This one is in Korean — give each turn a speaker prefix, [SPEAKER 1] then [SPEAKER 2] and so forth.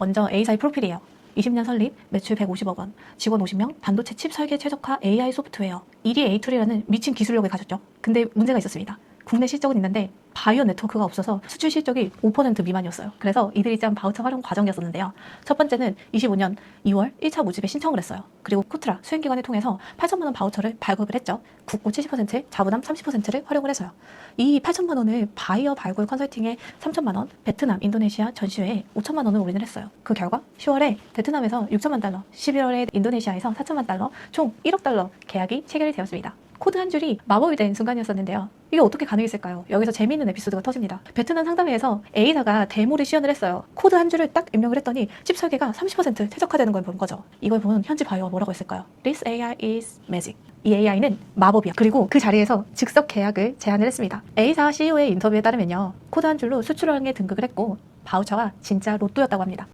[SPEAKER 1] 먼저 A사의 프로필이에요. 20년 설립, 매출 150억 원, 직원 50명, 반도체 칩 설계 최적화 AI 소프트웨어, 1위 에이툴이라는 미친 기술력을 가졌죠. 근데 문제가 있었습니다. 국내 실적은 있는데 바이오 네트워크가 없어서 수출 실적이 5% 미만이었어요. 그래서 이들이 짠 바우처 활용 과정이었었는데요. 첫 번째는 25년 2월 1차 모집에 신청을 했어요. 그리고 코트라 수행기관을 통해서 8천만 원 바우처를 발급을 했죠. 국고 70%, 자부담 30%를 활용을 해서요. 이 8천만 원을 바이어 발굴 컨설팅에 3천만 원, 베트남, 인도네시아 전시회에 5천만 원을 올인을 했어요. 그 결과 10월에 베트남에서 6천만 달러, 11월에 인도네시아에서 4천만 달러, 총 1억 달러 계약이 체결이 되었습니다. 코드 한 줄이 마법이 된 순간이었었는데요. 이게 어떻게 가능했을까요? 여기서 재미있는 에피소드가 터집니다. 베트남 상담회에서 A사가 데모를 시연을 했어요. 코드 한 줄을 딱 입력을 했더니 칩 설계가 30% 최적화되는 걸 본 거죠. 이걸 본 현지 바이어가 뭐라고 했을까요? This AI is magic. 이 AI는 마법이야. 그리고 그 자리에서 즉석 계약을 제안을 했습니다. A사 CEO의 인터뷰에 따르면요. 코드 한 줄로 수출왕에 등극을 했고 바우처가 진짜 로또였다고 합니다.